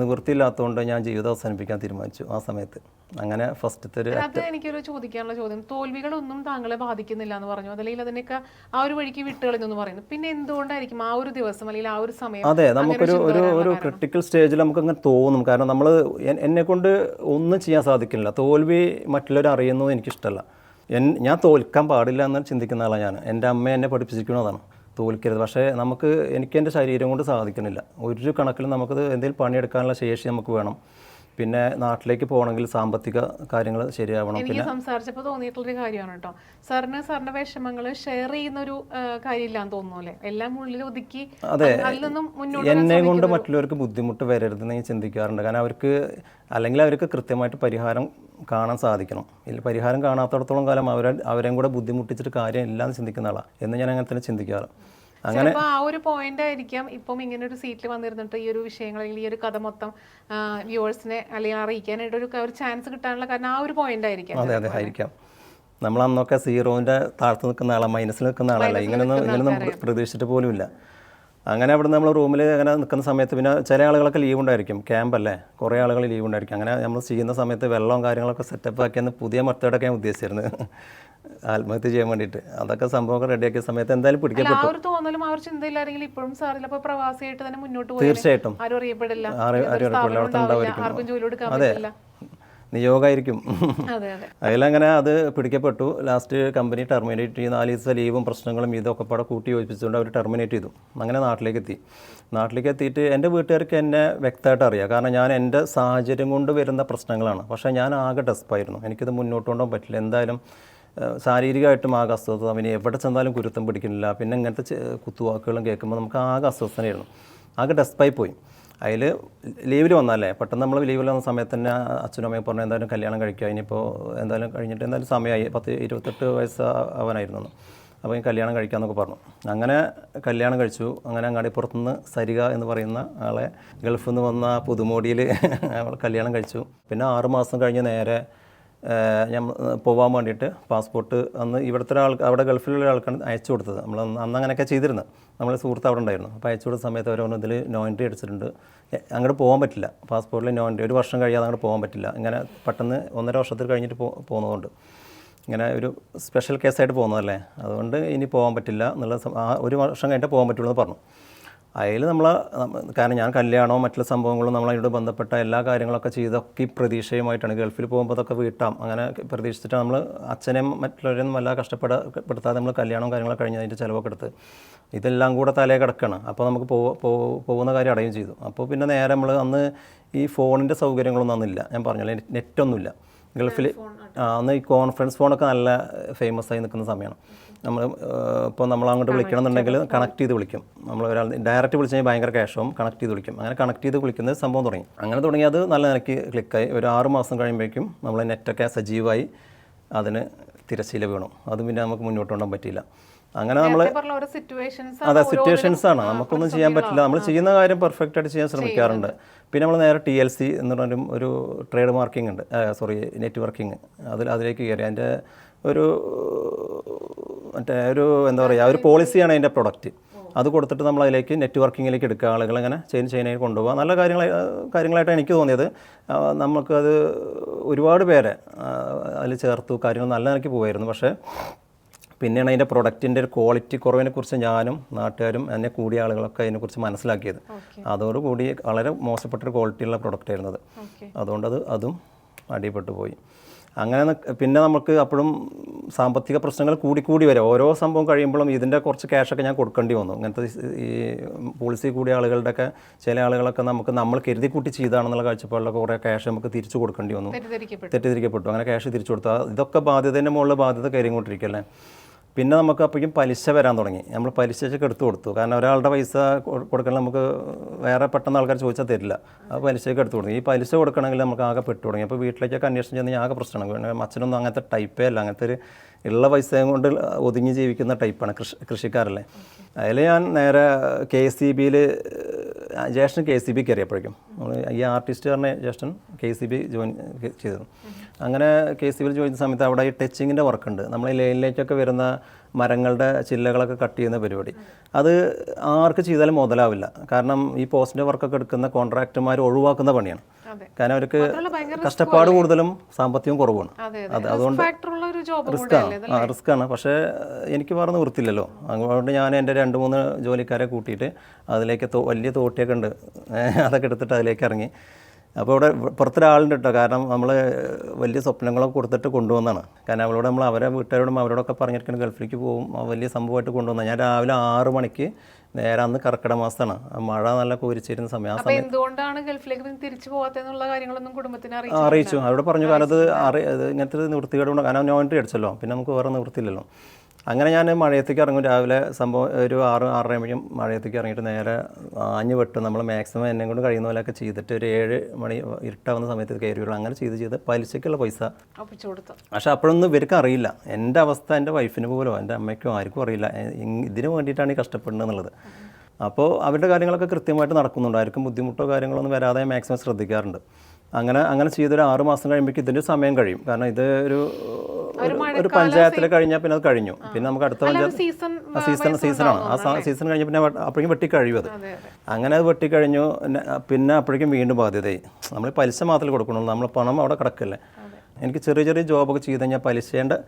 നിവൃത്തിയില്ലാത്തതുകൊണ്ട് ഞാൻ ജീവിതം അവസാനിപ്പിക്കാൻ തീരുമാനിച്ചു ആ സമയത്ത്. അങ്ങനെ ഫസ്റ്റത്തെ ഒരു അത് എനിക്കൊരു ചോദിക്കാനുള്ള ചോദ്യം. തോൽവികളൊന്നും താങ്കളെ ബാധിക്കുന്നില്ല എന്ന് പറഞ്ഞു? അതല്ലെങ്കിൽ അതിനൊക്കെ ആ ഒരു വഴിക്ക് വിട്ടുകളെന്ന് പറയുന്നു. പിന്നെ എന്തുകൊണ്ടായിരിക്കും ആ ഒരു ദിവസം അല്ലെങ്കിൽ ആ ഒരു സമയം അതെ നമുക്കൊരു ഒരു ഒരു ക്രിട്ടിക്കൽ സ്റ്റേജിൽ നമുക്ക് അങ്ങനെ തോന്നും. കാരണം നമ്മൾ എന്നെ കൊണ്ട് ഒന്നും ചെയ്യാൻ സാധിക്കില്ല തോൽവി മറ്റുള്ളവർ അറിയുന്നത് എനിക്കിഷ്ടമല്ല എൻ ഞാൻ തോൽക്കാൻ പാടില്ല എന്ന് ചിന്തിക്കുന്ന ആളാണ് ഞാൻ. എന്റെ അമ്മ എന്നെ പഠിപ്പിച്ചിരിക്കുന്നതാണ്. തോൽക്കരുത്. പക്ഷേ നമുക്ക് എനിക്ക് എന്റെ ശരീരം കൊണ്ട് സാധിക്കുന്നില്ല. ഒരു കണക്കിൽ നമുക്കത് എന്തെങ്കിലും പണിയെടുക്കാനുള്ള ശേഷി നമുക്ക് വേണം. പിന്നെ നാട്ടിലേക്ക് പോകണമെങ്കിൽ സാമ്പത്തിക കാര്യങ്ങൾ ശരിയാവണം. എനിക്ക് സംസാരിച്ചപ്പോൾ തോന്നിയിട്ടുള്ളൊരു കാര്യമാണ് കേട്ടോ. സാറിന് സാറിന്റെ വിഷമങ്ങൾ ഷെയർ ചെയ്യുന്ന ഒരു കാര്യമില്ലാന്ന് തോന്നുന്നു അല്ലേ? എല്ലാം ഉള്ളിൽ ഒതുക്കി അതെ. എന്നെ കൊണ്ട് മറ്റുള്ളവർക്ക് ബുദ്ധിമുട്ട് വരരുതെന്ന് ഞാൻ ചിന്തിക്കാറുണ്ട്. കാരണം അവർക്ക് അല്ലെങ്കിൽ അവർക്ക് കൃത്യമായിട്ട് പരിഹാരം കാണാൻ സാധിക്കണം. ഇതിൽ പരിഹാരം കാണാത്തടത്തോളം കാലം അവരെ അവരെയും കൂടെ ബുദ്ധിമുട്ടിച്ചിട്ട് കാര്യം എന്ന് ചിന്തിക്കുന്ന ആളാണ് എന്ന് ഞാൻ അങ്ങനെ തന്നെ ചിന്തിക്കാറ്. അങ്ങനെ ആ ഒരു പോയിന്റ് ആയിരിക്കാം. ഇപ്പം ഇങ്ങനെ ഒരു സീറ്റിൽ വന്നിരുന്നിട്ട് ഈ ഒരു വിഷയങ്ങൾ അല്ലെങ്കിൽ ഈ ഒരു കഥ മൊത്തം വ്യൂവേഴ്സിനെ അല്ലെങ്കിൽ അറിയിക്കാനായിട്ട് ഒരു ഒരു ചാൻസ് കിട്ടാനുള്ള കാരണം ആ ഒരു പോയിന്റ് ആയിരിക്കാം അതെ അതെ ആയിരിക്കാം. നമ്മൾ അന്നൊക്കെ സീറോന്റെ താഴ്ത്തു നിൽക്കുന്ന ആളാണ് മൈനസിൽ നിൽക്കുന്ന ആളല്ല. ഇങ്ങനെയൊന്നും ഇങ്ങനെയൊന്നും പ്ര- പ്രതീക്ഷിച്ചിട്ട് പോലുമില്ല. അങ്ങനെ അവിടെ നമ്മൾ റൂമിൽ അങ്ങനെ നിൽക്കുന്ന സമയത്ത് പിന്നെ ചില ആളുകളൊക്കെ ലീവ് ഉണ്ടായിരിക്കും. ക്യാമ്പല്ലേ കുറേ ആളുകൾ ലീവ് ഉണ്ടായിരിക്കും. അങ്ങനെ നമ്മൾ ചെയ്യുന്ന സമയത്ത് വെള്ളവും കാര്യങ്ങളൊക്കെ സെറ്റപ്പ് ആക്കിയെന്ന് പുതിയ മെത്തേഡൊക്കെ ഞാൻ ഉദ്ദേശിച്ചിരുന്നത് ആത്മഹത്യ ചെയ്യാൻ വേണ്ടിയിട്ട്. അതൊക്കെ സംഭവമൊക്കെ റെഡിയാക്കിയ സമയത്ത് എന്തായാലും പിടിക്കപ്പെട്ടു ഒരു തോന്നലും ഇപ്പോഴും സാറിൽ അപ്പൊ പ്രവാസിയായിട്ട് തന്നെ മുന്നോട്ട് തീർച്ചയായിട്ടും. ആരും അറിയപ്പെടില്ല. ആരും അറിയപ്പെടില്ല. അവിടെ ഉണ്ടാവുമായിരിക്കും. അതെ. നിയോഗമായിരിക്കും അതെ അതെ. അതിലങ്ങനെ അത് പിടിക്കപ്പെട്ടു. ലാസ്റ്റ് കമ്പനി ടെർമിനേറ്റ് ചെയ്ത് നാല് ദിവസം ലീവും പ്രശ്നങ്ങളും ഇതൊക്കെ പാടെ കൂട്ടി യോജിപ്പിച്ചുകൊണ്ട് അവർ ടെർമിനേറ്റ് ചെയ്തു. അങ്ങനെ നാട്ടിലേക്ക് എത്തി നാട്ടിലേക്ക് എത്തിയിട്ട് എന്റെ വീട്ടുകാർക്ക് എന്നെ വ്യക്തമായിട്ട് അറിയാം. കാരണം ഞാൻ എന്റെ സാഹചര്യം കൊണ്ട് വരുന്ന പ്രശ്നങ്ങളാണ്. പക്ഷേ ഞാൻ ആകെ ഡെസ്പായിരുന്നു. എനിക്കിത് മുന്നോട്ട് കൊണ്ടുപോകാൻ പറ്റില്ല. എന്തായാലും ശാരീരികമായിട്ടും ആകെ അസ്വസ്ഥത. അവന് എവിടെ ചെന്നാലും കുരുത്തം പിടിക്കുന്നില്ല. പിന്നെ ഇങ്ങനത്തെ കുത്തുവാക്കുകളും കേൾക്കുമ്പോൾ നമുക്ക് ആകെ അസ്വസ്ഥനായിരുന്നു ആകെ ഡെസ്പായി പോയി. അതിൽ ലീവിൽ വന്നല്ലേ പെട്ടെന്ന് നമ്മൾ ലീവിൽ വന്ന സമയത്ത് തന്നെ അച്ഛനും അമ്മയും പറഞ്ഞു എന്തായാലും കല്യാണം കഴിക്കുക. ഇനിയിപ്പോൾ എന്തായാലും കഴിഞ്ഞിട്ട് എന്തായാലും സമയമായി. പത്ത് ഇരുപത്തെട്ട് വയസ്സ് അവനായിരുന്നു അപ്പോൾ ഈ കല്യാണം കഴിക്കാമെന്നൊക്കെ പറഞ്ഞു. അങ്ങനെ കല്യാണം കഴിച്ചു. അങ്ങനെ അങ്ങാടി പുറത്തുനിന്ന് സരിക എന്ന് പറയുന്ന ആളെ ഗൾഫിൽ നിന്ന് വന്ന പുതുമോടിയിൽ അവൾ കല്യാണം കഴിച്ചു. പിന്നെ ആറുമാസം കഴിഞ്ഞ് നേരെ ഞാൻ പോകാൻ വേണ്ടിയിട്ട് പാസ്പോർട്ട് അന്ന് ഇവിടുത്തെ ഒരാൾ അവിടെ ഗൾഫിലുള്ള ആൾക്കാണ് അയച്ചു കൊടുത്തത്. നമ്മൾ അന്ന് അങ്ങനെയൊക്കെ ചെയ്തിരുന്നത് നമ്മളെ സുഹൃത്ത് അവിടെ ഉണ്ടായിരുന്നു. അപ്പോൾ അയച്ചു കൊടുത്ത സമയത്ത് അവർ ഇതിൽ നോ എൻട്രി അടിച്ചിട്ടുണ്ട്. അങ്ങോട്ട് പോകാൻ പറ്റില്ല. പാസ്പോർട്ടിൽ നോ എൻട്രി ഒരു വർഷം കഴിയാതെ അങ്ങോട്ട് പോകാൻ പറ്റില്ല. ഇങ്ങനെ പെട്ടെന്ന് ഒന്നര വർഷത്തിൽ കഴിഞ്ഞിട്ട് പോ പോകുന്നതുകൊണ്ട്. ഇങ്ങനെ ഒരു സ്പെഷ്യൽ കേസായിട്ട് പോകുന്നതല്ലേ? അതുകൊണ്ട് ഇനി പോകാൻ പറ്റില്ല എന്നുള്ള ആ ഒരു വർഷം കഴിഞ്ഞിട്ട് പോകാൻ പറ്റുള്ളൂ എന്ന് പറഞ്ഞു. അതിൽ നമ്മൾ കാരണം ഞാൻ കല്യാണവും മറ്റുള്ള സംഭവങ്ങളും നമ്മളതിനോട് ബന്ധപ്പെട്ട എല്ലാ കാര്യങ്ങളൊക്കെ ചെയ്തൊക്കെ ഈ പ്രതീക്ഷയുമായിട്ടാണ്. ഗൾഫിൽ പോകുമ്പോൾ അതൊക്കെ വീട്ടാം. അങ്ങനെ പ്രതീക്ഷിച്ചിട്ട് നമ്മൾ അച്ഛനെയും മറ്റുള്ളവരെയും വല്ല കഷ്ടപ്പെടപ്പെടുത്താതെ നമ്മൾ കല്യാണവും കാര്യങ്ങളൊക്കെ കഴിഞ്ഞ് അതിന്റെ ചിലവൊക്കെ എടുത്ത് ഇതെല്ലാം കൂടെ തലേ കിടക്കണം. അപ്പോൾ നമുക്ക് പോകുന്ന കാര്യം അടയും ചെയ്തു. അപ്പോൾ പിന്നെ നേരെ നമ്മൾ അന്ന് ഈ ഫോണിന്റെ സൗകര്യങ്ങളൊന്നും അന്നില്ല. ഞാൻ പറഞ്ഞല്ലോ നെറ്റൊന്നുമില്ല. ഗൾഫിൽ അന്ന് ഈ കോൺഫറൻസ് ഫോണൊക്കെ നല്ല ഫേമസ് ആയി നിൽക്കുന്ന സമയമാണ് നമ്മൾ ഇപ്പോൾ നമ്മൾ അങ്ങോട്ട് വിളിക്കണം എന്നുണ്ടെങ്കിൽ കണക്ട് ചെയ്ത് വിളിക്കും. നമ്മൾ ഒരാൾ ഡയറക്റ്റ് വിളിച്ച് കഴിഞ്ഞാൽ ഭയങ്കര ക്യാഷും കണക്ട് ചെയ്ത് വിളിക്കും. അങ്ങനെ കണക്ട് ചെയ്ത് വിളിക്കുന്ന സംഭവം തുടങ്ങി. അങ്ങനെ തുടങ്ങി അത് നല്ല നിലയ്ക്ക് ക്ലിക്കായി ഒരു ആറ് മാസം കഴിയുമ്പോഴേക്കും നമ്മൾ നെറ്റൊക്കെ സജീവമായി അതിന് തിരശ്ശീല വീണു. അത് പിന്നെ നമുക്ക് മുന്നോട്ട് കൊണ്ടുപോകാൻ പറ്റിയില്ല. അങ്ങനെ നമ്മൾ അതെ സിറ്റുവേഷൻസ് ആണ്. നമുക്കൊന്നും ചെയ്യാൻ പറ്റില്ല. നമ്മൾ ചെയ്യുന്ന കാര്യം പെർഫെക്റ്റ് ആയിട്ട് ചെയ്യാൻ ശ്രമിക്കാറുണ്ട്. പിന്നെ നമ്മൾ നേരെ ടി എൽ സി എന്ന് പറഞ്ഞൊരു ഒരു ട്രേഡ് മാർക്കിംഗ് ഉണ്ട് സോറി നെറ്റ്വർക്കിംഗ് അതിൽ അതിലേക്ക് കയറി. അതിന്റെ ഒരു മറ്റേ ഒരു എന്താ പറയുക ഒരു പോളിസിയാണ് അതിന്റെ പ്രൊഡക്റ്റ് അത് കൊടുത്തിട്ട് നമ്മൾ അതിലേക്ക് നെറ്റ്വർക്കിങ്ങിലേക്ക് എടുക്കുക ആളുകൾ അങ്ങനെ ചെയിൻ ചെയിനായി കൊണ്ടുപോകുക നല്ല കാര്യങ്ങൾ കാര്യങ്ങളായിട്ടാണ് എനിക്ക് തോന്നിയത്. നമുക്കത് ഒരുപാട് പേരെ അതിൽ ചേർത്തു കാര്യങ്ങൾ നല്ല നിലയ്ക്ക് പോകുമായിരുന്നു പക്ഷേ പിന്നെയാണ് അതിന്റെ പ്രൊഡക്റ്റിന്റെ ഒരു ക്വാളിറ്റി കുറവിനെ കുറിച്ച് ഞാനും നാട്ടുകാരും എന്നെ കൂടിയ ആളുകളൊക്കെ അതിനെക്കുറിച്ച് മനസ്സിലാക്കിയത്. അതോടുകൂടി വളരെ മോശപ്പെട്ടൊരു ക്വാളിറ്റിയുള്ള പ്രൊഡക്റ്റായിരുന്നത് അതുകൊണ്ട് അത്. അതും അടിപ്പെട്ടു പോയി അങ്ങനെ പിന്നെ നമുക്ക് അപ്പോഴും സാമ്പത്തിക പ്രശ്നങ്ങൾ കൂടി കൂടി വരും. ഓരോ സംഭവം കഴിയുമ്പോഴും ഇതിന്റെ കുറച്ച് ക്യാഷൊക്കെ ഞാൻ കൊടുക്കേണ്ടി വന്നു. ഇങ്ങനത്തെ ഈ പോളിസി കൂടിയ ആളുകളുടെയൊക്കെ ചില ആളുകളൊക്കെ നമുക്ക് നമ്മൾ കരുതി കൂട്ടി ചെയ്താണെന്നുള്ള കാഴ്ചപ്പാടിലൊക്കെ കുറേ ക്യാഷ് നമുക്ക് തിരിച്ചു കൊടുക്കേണ്ടി വന്നു. തെറ്റിദ്ധരിക്കപ്പെട്ടു. അങ്ങനെ ക്യാഷ് തിരിച്ചു കൊടുത്തു. ആ ഇതൊക്കെ ബാധ്യതേന്റെ മുകളിൽ ബാധ്യത കയറിക്കൊണ്ടിരിക്കല്ലേ പിന്നെ നമുക്ക് അപ്പോഴേക്കും പലിശ വരാൻ തുടങ്ങി. നമ്മൾ പലിശയൊക്കെ എടുത്തു കൊടുത്തു. കാരണം ഒരാളുടെ പൈസ കൊടുക്കണമെങ്കിൽ നമുക്ക് വേറെ പെട്ടെന്ന് ആൾക്കാർ ചോദിച്ചാൽ തരില്ല. ആ പലിശയൊക്കെ എടുത്തു കൊടുത്തു. ഈ പലിശ കൊടുക്കണമെങ്കിൽ നമുക്ക് ആകെ പെട്ടു തുടങ്ങി അപ്പോൾ വീട്ടിലേക്കൊക്കെ അന്വേഷണം ചെന്ന് ആകെ പ്രശ്നമാണ്. പിന്നെ അച്ഛനൊന്നും അങ്ങനത്തെ ടൈപ്പേ അല്ല. അങ്ങനത്തെ ഒരു ഉള്ള പൈസയും കൊണ്ട് ഒതുങ്ങി ജീവിക്കുന്ന ടൈപ്പാണ് കൃഷി കൃഷിക്കാരല്ലേ. അതിൽ ഞാൻ നേരെ കെ എസ് സി ബിയിൽ ജ്യേഷ്ഠൻ കെ സി ബി കയറിയപ്പോഴേക്കും. നമ്മൾ ഈ ആർട്ടിസ്റ്റ് പറഞ്ഞ ജ്യേഷ്ഠൻ കെ സി ബി ജോയിൻ ചെയ്തിരുന്നു അങ്ങനെ കെ സി ബിയിൽ ജോയിൻ സമയത്ത് അവിടെ ഈ ടച്ചിങ്ങിന്റെ വർക്കുണ്ട്. നമ്മൾ ഈ ലൈനിലേക്കൊക്കെ വരുന്ന മരങ്ങളുടെ ചില്ലകളൊക്കെ കട്ട് ചെയ്യുന്ന പരിപാടി. അത് ആർക്ക് ചെയ്താലും മുതലാവില്ല. കാരണം ഈ പോസ്റ്റിന്റെ വർക്കൊക്കെ എടുക്കുന്ന കോൺട്രാക്ടർമാർ ഒഴിവാക്കുന്ന പണിയാണ്. കാരണം അവർക്ക് കഷ്ടപ്പാട് കൂടുതലും സാമ്പത്തികം കുറവാണ് അതെ അതുകൊണ്ട് റിസ്ക് ആണ് ആ റിസ്ക് ആണ് പക്ഷേ എനിക്ക് വേറെ നിവൃത്തില്ലല്ലോ അതുകൊണ്ട് ഞാൻ എന്റെ രണ്ട് മൂന്ന് ജോലിക്കാരെ കൂട്ടിയിട്ട് അതിലേക്ക് വലിയ തോട്ടിയൊക്കെ ഉണ്ട്. അതൊക്കെ എടുത്തിട്ട് അതിലേക്ക് ഇറങ്ങി. അപ്പോൾ അവിടെ പുറത്തൊരാളുണ്ട്? കേട്ടോ കാരണം നമ്മൾ വലിയ സ്വപ്നങ്ങളൊക്കെ കൊടുത്തിട്ട് കൊണ്ടുവന്നാണ്. കാരണം അവളോട് നമ്മൾ അവരെ വീട്ടുകാരോടും അവരോടൊക്കെ പറഞ്ഞിരിക്കണം ഗൾഫിലേക്ക് പോകും. വലിയ സംഭവമായിട്ട് കൊണ്ടുവന്ന. ഞാൻ രാവിലെ ആറ് മണിക്ക് നേരെ അന്ന് കർക്കിട മാസമാണ് മഴ നല്ല കുരിച്ചിരുന്ന സമയം. ആ സമയം എന്തുകൊണ്ടാണ് ഗൾഫിലേക്ക് തിരിച്ചു പോകാത്തെന്നുള്ള കാര്യങ്ങളൊന്നും കുടുംബത്തിന് അറിയിച്ചു. അവരോട് പറഞ്ഞു കാരണം അത് ഇങ്ങനത്തെ ഒരു നിവൃത്തികേട് കൊണ്ട് കാരണം നോയിൻട്രി അടിച്ചല്ലോ. പിന്നെ നമുക്ക് വേറെ നിവൃത്തിയില്ലല്ലോ. അങ്ങനെ ഞാൻ മഴയത്തേക്ക് ഇറങ്ങും. രാവിലെ സംഭവം ഒരു ആറ് ആറര മണിയും മഴയത്തേക്ക് ഇറങ്ങിയിട്ട് നേരെ ആഞ്ഞു വെട്ടും. നമ്മൾ മാക്സിമം എന്നെ കൊണ്ട് കഴിയുന്ന പോലെയൊക്കെ ചെയ്തിട്ട് ഒരു ഏഴ് മണി ഇരുട്ടാവുന്ന സമയത്ത് കയറി അങ്ങനെ ചെയ്ത് ചെയ്ത് പലിശയ്ക്കുള്ള പൈസ. പക്ഷേ അപ്പോഴൊന്നും ഇവർക്ക് അറിയില്ല. എന്റെ അവസ്ഥ എന്റെ വൈഫിന് പോലും എന്റെ അമ്മയ്ക്കോ ആർക്കും അറിയില്ല. ഇതിന് വേണ്ടിയിട്ടാണ് ഈ കഷ്ടപ്പെടുന്നത് എന്നുള്ളത്. അപ്പോൾ അവരുടെ കാര്യങ്ങളൊക്കെ കൃത്യമായിട്ട് നടക്കുന്നുണ്ട്. ആർക്കും ബുദ്ധിമുട്ടോ കാര്യങ്ങളൊന്നും വരാതെ മാക്സിമം ശ്രദ്ധിക്കാറുണ്ട്. അങ്ങനെ അങ്ങനെ ചെയ്തൊരു ആറ് മാസം കഴിയുമ്പോഴേക്കും ഇതിന്റെ സമയം കഴിയും. കാരണം ഇത് ഒരു ഒരു പഞ്ചായത്തിൽ കഴിഞ്ഞാൽ പിന്നെ അത് കഴിഞ്ഞു. പിന്നെ നമുക്ക് അടുത്ത പഞ്ചായത്ത് സീസൺ സീസണാണ്. ആ സീസൺ കഴിഞ്ഞ പിന്നെ അപ്പോഴേക്കും വെട്ടിക്കഴിയും അത്. അങ്ങനെ അത് വെട്ടിക്കഴിഞ്ഞു പിന്നെ അപ്പോഴേക്കും വീണ്ടും ബാധ്യതയായി. നമ്മൾ പലിശ മാത്രമേ കൊടുക്കണുള്ളൂ നമ്മൾ പണം അവിടെ കിടക്കല്ലേ? എനിക്ക് ചെറിയ ചെറിയ ജോബൊക്കെ ചെയ്ത് കഴിഞ്ഞാൽ പലിശേന്റെ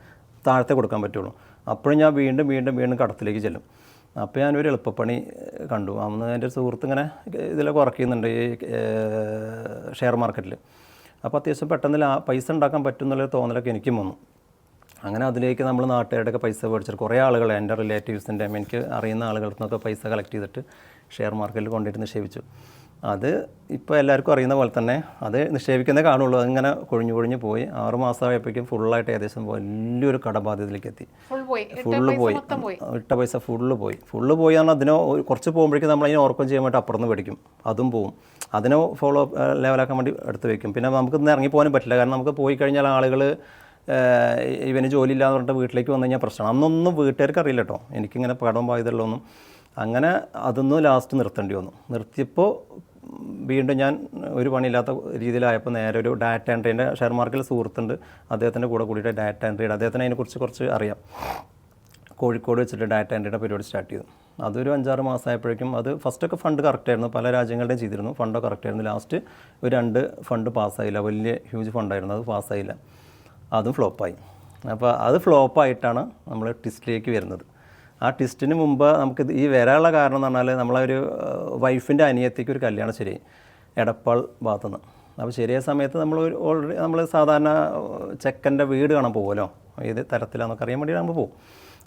താഴത്തെ കൊടുക്കാൻ പറ്റുള്ളൂ. അപ്പോഴും ഞാൻ വീണ്ടും വീണ്ടും വീണ്ടും കടത്തിലേക്ക് ചെല്ലും. അപ്പോൾ ഞാനൊരു എളുപ്പപ്പണി കണ്ടു. അന്ന് എന്റെ ഒരു സുഹൃത്ത് ഇങ്ങനെ ഇതിലൊക്കെ വർക്ക് ചെയ്യുന്നുണ്ട് ഈ ഷെയർ മാർക്കറ്റിൽ. അപ്പോൾ അത്യാവശ്യം പെട്ടെന്ന് ലാ പൈസ ഉണ്ടാക്കാൻ പറ്റും തോന്നലൊക്കെ എനിക്കും വന്നു. അങ്ങനെ അതിലേക്ക് നമ്മൾ നാട്ടുകാരുടെയൊക്കെ പൈസ മേടിച്ചിട്ട് കുറേ ആളുകൾ എന്റെ റിലേറ്റീവ്സിന്റെ എനിക്ക് അറിയുന്ന ആളുകളിൽ നിന്നൊക്കെ പൈസ കളക്ട് ചെയ്തിട്ട് ഷെയർ മാർക്കറ്റിൽ കൊണ്ടുപോയിട്ട് നിക്ഷേപിച്ചു. അത് ഇപ്പോൾ എല്ലാവർക്കും അറിയുന്ന പോലെ തന്നെ അത് നിക്ഷേപിക്കുന്നേ കാണുള്ളൂ. അതിങ്ങനെ കൊഴിഞ്ഞു കൊഴിഞ്ഞു പോയി. ആറ് മാസമായപ്പോഴേക്കും ഫുള്ളായിട്ട് ഏകദേശം വലിയൊരു കടബാധ്യതയിലേക്ക് എത്തി. ഫുള്ള് പോയി. ഇട്ട പൈസ ഫുള്ള് പോയി. ഫുള്ള് പോയി. പറഞ്ഞാൽ അതിനോ കുറച്ച് പോകുമ്പോഴേക്കും നമ്മൾ അതിനെ ഓർക്കം ചെയ്യാൻ വേണ്ടി അപ്പുറത്ത് മേടിക്കും. അതും പോവും. അതിനോ ഫോളോ ലെവലാക്കാൻ വേണ്ടി എടുത്ത് വയ്ക്കും പിന്നെ നമുക്ക് ഇന്ന് ഇറങ്ങി പോകാനും പറ്റില്ല. കാരണം നമുക്ക് പോയി കഴിഞ്ഞാൽ ആളുകൾ ഇവന് ജോലി ഇല്ലാന്ന് പറഞ്ഞിട്ട് വീട്ടിലേക്ക് വന്നു കഴിഞ്ഞാൽ പ്രശ്നമാണ് അന്നൊന്നും വീട്ടുകാർക്ക് അറിയില്ല കേട്ടോ എനിക്കിങ്ങനെ പടം ബാധ്യതയുള്ളൊന്നും അങ്ങനെ അതൊന്നും ലാസ്റ്റ് നിർത്തേണ്ടി വന്നു. നിർത്തിയപ്പോൾ വീണ്ടും ഞാൻ ഒരു പണിയില്ലാത്ത രീതിയിലായപ്പോൾ നേരെ ഒരു ഡാറ്റ എൻട്രീന്റെ ഷെയർ മാർക്കറ്റിൽ സുഹൃത്തുണ്ട്. അദ്ദേഹത്തിന്റെ കൂടെ കൂടിയിട്ട് ഡാറ്റ എൻട്രിയുടെ അദ്ദേഹത്തിന് അതിനെക്കുറിച്ച് കുറച്ച് അറിയാം. കോഴിക്കോട് വെച്ചിട്ട് ഡാറ്റ എൻട്രിയുടെ പരിപാടി സ്റ്റാർട്ട് ചെയ്തു. അതൊരു അഞ്ചാറ് മാസമായപ്പോഴേക്കും അത് ഫസ്റ്റൊക്കെ ഫണ്ട് കറക്റ്റായിരുന്നു പല രാജ്യങ്ങളുടെയും ചെയ്തിരുന്നു. ഫണ്ടോ കറക്റ്റായിരുന്നു ലാസ്റ്റ് ഒരു രണ്ട് ഫണ്ട് പാസ്സായില്ല വലിയ ഹ്യൂജ് ഫണ്ടായിരുന്നു അത് പാസ്സായില്ല അതും ഫ്ലോപ്പായി അപ്പോൾ അത് ഫ്ലോപ്പായിട്ടാണ് നമ്മൾ ടിസ്റ്റിലേക്ക് വരുന്നത്. ആ ടിസ്റ്റിന് മുമ്പ് നമുക്ക് ഈ വരാനുള്ള കാരണം എന്ന് പറഞ്ഞാൽ ഒരു വൈഫിന്റെ അനിയത്തിക്ക് ഒരു കല്യാണം ശരി എടപ്പാൾ ഭാഗത്തുനിന്ന്. അപ്പോൾ ശരിയായ സമയത്ത് നമ്മൾ ഓൾറെഡി നമ്മൾ സാധാരണ ചെക്കന്റെ വീട് കാണാൻ പോകുമല്ലോ ഏത് തരത്തിലാണെന്നൊക്കെ അറിയാൻ വേണ്ടി നമ്മൾ പോകും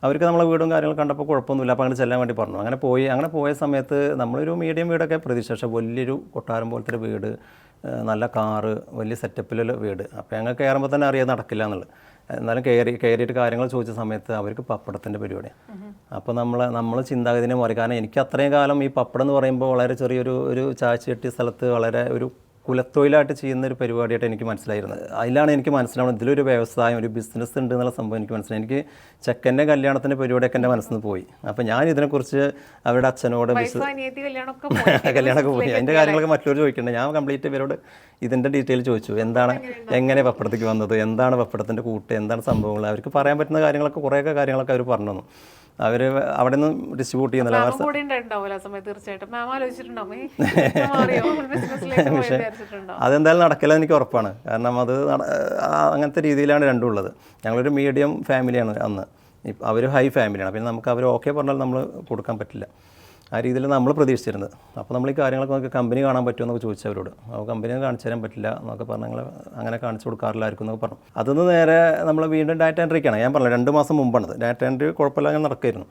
അവർക്ക് നമ്മളെ വീടും കാര്യങ്ങളും കണ്ടപ്പോൾ കുഴപ്പമൊന്നുമില്ല. അപ്പോൾ അങ്ങനെ ചെല്ലാൻ വേണ്ടി പറഞ്ഞു. അങ്ങനെ പോയി അങ്ങനെ പോയ സമയത്ത് നമ്മളൊരു മീഡിയം വീടൊക്കെ പ്രതീക്ഷ പക്ഷേ വലിയൊരു കൊട്ടാരം പോലത്തെ വീട് നല്ല കാറ് വലിയ സെറ്റപ്പിലുള്ള വീട്. അപ്പോൾ ഞങ്ങൾ കയറുമ്പോൾ തന്നെ അറിയാൻ നടക്കില്ല എന്നുള്ളത്. എന്നാലും കയറി കയറിയിട്ട് കാര്യങ്ങൾ ചോദിച്ച സമയത്ത് അവർക്ക് പപ്പടത്തിന്റെ പരിപാടിയാണ് അപ്പോൾ നമ്മൾ നമ്മൾ ചിന്താഗതിനെ മാറി. കാരണം എനിക്ക് അത്രയും കാലം ഈ പപ്പടം എന്ന് പറയുമ്പോൾ വളരെ ചെറിയൊരു ഒരു ചാച്ചി കെട്ടിയ സ്ഥലത്ത് വളരെ ഒരു കുലത്തൊഴിലായിട്ട് ചെയ്യുന്ന ഒരു പരിപാടിയായിട്ട് എനിക്ക് മനസ്സിലായിരുന്നത് അതിലാണ് എനിക്ക് മനസ്സിലാവുന്നത് ഇതിലൊരു വ്യവസായം ഒരു ബിസിനസ് ഉണ്ട് എന്നുള്ള സംഭവം എനിക്ക് മനസ്സിലായി. എനിക്ക് ചെക്കന്റെ കല്യാണത്തിന്റെ പരിപാടിയൊക്കെ എന്റെ മനസ്സിൽ നിന്ന് പോയി. അപ്പോൾ ഞാൻ ഇതിനെക്കുറിച്ച് അവരുടെ അച്ഛനോട് പോയി. കല്യാണമൊക്കെ പോയി. അതിന്റെ കാര്യങ്ങളൊക്കെ മറ്റൊരു ചോദിക്കേണ്ട ഞാൻ കംപ്ലീറ്റ് ഇവരോട് ഇതിന്റെ ഡീറ്റെയിൽ ചോദിച്ചു. എന്താണ് എങ്ങനെ പപ്പടത്തേക്ക് വന്നത്? എന്താണ് പപ്പടത്തിന്റെ കൂട്ട്? എന്താണ് സംഭവങ്ങൾ? അവർക്ക് പറയാൻ പറ്റുന്ന കാര്യങ്ങളൊക്കെ കുറേയൊക്കെ കാര്യങ്ങളൊക്കെ അവർ പറഞ്ഞു തന്നു. അവർ അവിടെ നിന്ന് ഡിസ്ട്രിബ്യൂട്ട് ചെയ്യുന്നില്ല വിചാരിച്ചിട്ടുണ്ടോ? അതെന്തായാലും നടക്കില്ല എനിക്ക് ഉറപ്പാണ്. കാരണം അത് അങ്ങനത്തെ രീതിയിലാണ് രണ്ടും ഉള്ളത്. ഞങ്ങളൊരു മീഡിയം ഫാമിലിയാണ് അന്ന്. അവർ അവർ ഹൈ ഫാമിലിയാണ് പിന്നെ നമുക്ക് അവർ ഓക്കെ പറഞ്ഞാൽ നമ്മൾ കൊടുക്കാൻ പറ്റില്ല. ആ രീതിയിൽ നമ്മൾ പ്രതീക്ഷിച്ചിരുന്നത്. അപ്പോൾ നമ്മൾ ഈ കാര്യങ്ങളൊക്കെ നമുക്ക് കമ്പനി കാണാൻ പറ്റുമോ എന്നൊക്കെ ചോദിച്ചു അവരോട്. അപ്പോൾ കമ്പനി കാണിച്ചു തരാൻ പറ്റില്ല എന്നൊക്കെ പറഞ്ഞ് ഞങ്ങൾ അങ്ങനെ കാണിച്ചു കൊടുക്കാറില്ലായിരിക്കും എന്നൊക്കെ പറഞ്ഞു. അതൊന്ന് നേരെ നമ്മൾ വീണ്ടും ഡാറ്റ ആണ് ഞാൻ പറഞ്ഞു രണ്ട് മാസം മുമ്പാണ് ഡാറ്റ എൻട്രി കുഴപ്പമില്ല അങ്ങനെ നടക്കുമായിരുന്നു.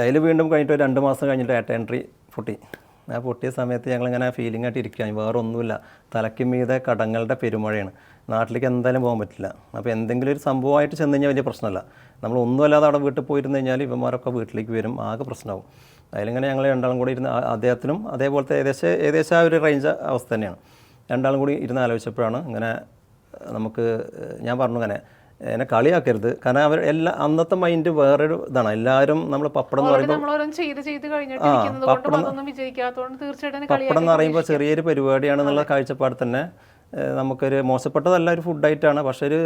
അതിൽ വീണ്ടും കഴിഞ്ഞിട്ട് രണ്ട് മാസം കഴിഞ്ഞിട്ട് ഡാറ്റ എൻട്രി പൊട്ടി. ആ പൊട്ടിയ സമയത്ത് ഞങ്ങളിങ്ങനെ ഫീലിംഗ് ആയിട്ട് ഇരിക്കുകയാണ്. വേറെ ഒന്നുമില്ല തലയ്ക്ക് മീതെ കടങ്ങളുടെ പെരുമഴയാണ്. നാട്ടിലേക്ക് എന്തായാലും പോകാൻ പറ്റില്ല. അപ്പോൾ എന്തെങ്കിലും ഒരു സംഭവമായിട്ട് ചെന്ന് കഴിഞ്ഞാൽ വലിയ പ്രശ്നമല്ല. നമ്മൾ ഒന്നുമല്ലാതെ അവിടെ വീട്ടിൽ പോയിരുന്നു കഴിഞ്ഞാൽ ഇവന്മാരൊക്കെ വീട്ടിലേക്ക് വരും. ആകെ പ്രശ്നമാവും. അതിലിങ്ങനെ ഞങ്ങൾ രണ്ടാളും കൂടി ഇരുന്ന് അദ്ദേഹത്തിനും അതേപോലത്തെ ഏകദേശം ഏകദേശം ആ ഒരു റേഞ്ച് അവസ്ഥ തന്നെയാണ്. രണ്ടാളും കൂടി ഇരുന്ന് ആലോചിച്ചപ്പോഴാണ് ഇങ്ങനെ നമുക്ക് ഞാൻ പറഞ്ഞു അങ്ങനെ എന്നെ കളിയാക്കരുത്. കാരണം അവർ എല്ലാ അന്നത്തെ മൈൻഡ് വേറൊരു ഇതാണ്. എല്ലാവരും നമ്മൾ പപ്പടം എന്ന് പറയുമ്പോൾ കളി പപ്പടം എന്ന് പറയുമ്പോൾ ചെറിയൊരു പരിപാടിയാണെന്നുള്ള കാഴ്ചപ്പാട് തന്നെ നമുക്കൊരു മോശപ്പെട്ടതല്ല ഒരു ഫുഡായിട്ടാണ് പക്ഷേ ഒരു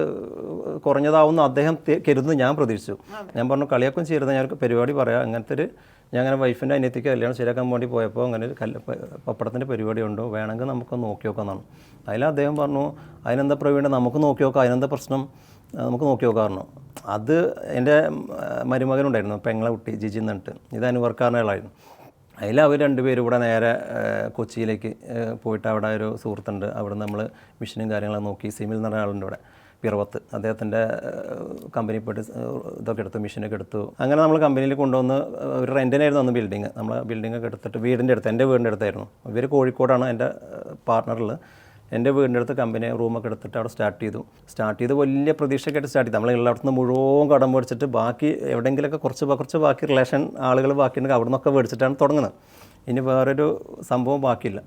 കുറഞ്ഞതാവുന്ന അദ്ദേഹം കരുതുന്നു ഞാൻ പ്രതീക്ഷിച്ചു. ഞാൻ പറഞ്ഞു കളിയാക്കും ചെയ്യരുത് ഞാൻ പരിപാടി പറയാം. അങ്ങനത്തെ ഒരു ഞാൻ അങ്ങനെ വൈഫിന്റെ അനിയത്തിക്ക് കല്യാണം ശരിയാക്കാൻ വേണ്ടി പോയപ്പോൾ അങ്ങനെ ഒരു കല്ല് പപ്പടത്തിന്റെ പരിപാടി ഉണ്ടോ വേണമെങ്കിൽ നമുക്ക് നോക്കി നോക്കാമെന്നാണ്. അതിൽ അദ്ദേഹം പറഞ്ഞു അതിനെന്താ പ്രവീണ നമുക്ക് നോക്കി നോക്കാം. അതിനെന്താ പ്രശ്നം? നമുക്ക് നോക്കി നോക്കാറുണ്ട് അത് എന്റെ മരുമകനുണ്ടായിരുന്നു പെങ്ങളെ കുട്ടി ജിജി എന്നിട്ട്. ഇത് ആളായിരുന്നു അതിൽ അവർ രണ്ടുപേരും ഇവിടെ നേരെ കൊച്ചിയിലേക്ക് പോയിട്ട് അവിടെ ഒരു സുഹൃത്തുണ്ട്. അവിടെ നമ്മൾ മിഷനും കാര്യങ്ങളൊക്കെ നോക്കി. സിമിൽ നടന്ന ആളുണ്ട് ഇവിടെ. പിറവത്ത്. അദ്ദേഹത്തിന്റെ കമ്പനി പോയിട്ട് ഇതൊക്കെ എടുത്തു മെഷീനൊക്കെ എടുത്തു. അങ്ങനെ നമ്മൾ കമ്പനിയിൽ കൊണ്ടുവന്ന് ഒരു റെന്റിനായിരുന്നു അന്ന് ബിൽഡിങ്. നമ്മൾ ബിൽഡിംഗ് ഒക്കെ എടുത്തിട്ട് വീടിന്റെ അടുത്ത് എന്റെ വീടിന്റെ അടുത്തായിരുന്നു. ഇവർ കോഴിക്കോടാണ് എന്റെ പാർട്ണറിൽ എന്റെ വീടിന്റെ അടുത്ത് കമ്പനി റൂമൊക്കെ എടുത്തിട്ട് അവിടെ സ്റ്റാർട്ട് ചെയ്തു. സ്റ്റാർട്ട് ചെയ്ത് വലിയ പ്രതീക്ഷയൊക്കെയായിട്ട് സ്റ്റാർട്ട് ചെയ്തു. നമ്മൾ എല്ലായിടത്തുനിന്ന് മുഴുവൻ കടം മേടിച്ചിട്ട് ബാക്കി എവിടെയെങ്കിലുമൊക്കെ കുറച്ച് കുറച്ച് ബാക്കി റിലേഷൻ ആളുകൾ ബാക്കിയുണ്ടെങ്കിൽ അവിടെ നിന്നൊക്കെ മേടിച്ചിട്ടാണ് തുടങ്ങുന്നത്. ഇനി വേറൊരു സംഭവം ബാക്കിയില്ല.